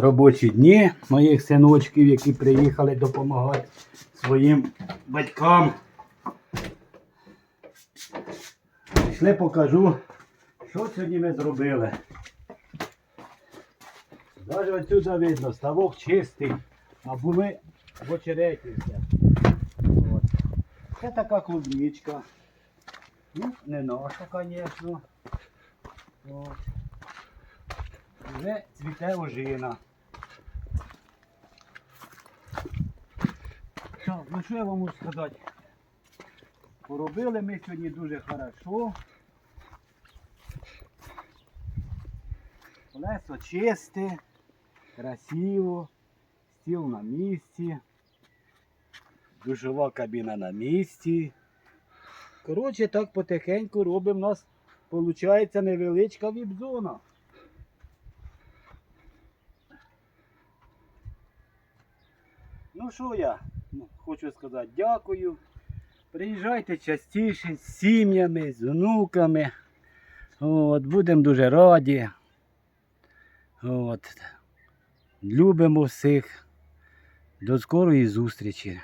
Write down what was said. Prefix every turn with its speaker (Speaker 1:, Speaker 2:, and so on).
Speaker 1: робочі дні моїх синочків, які приїхали допомагати своїм батькам. Пішли покажу, що сьогодні ми зробили. Навіть отсюди видно, ставок чистий, а були в очереті. Це така клубничка. Ну, не наша, звісно. Вже цвіте ожина. Так, ну що я вам можу сказати? Поробили ми сьогодні дуже хорошо. Колесо чисте, красиво, стіл на місці, душова кабіна на місці. Коротше, так потихеньку робимо. У нас виходить невеличка віп-зона. Ну що я хочу сказати дякую. Приїжджайте частіше з сім'ями, з внуками. От, будемо дуже раді. От. Любимо всіх. До скорої зустрічі.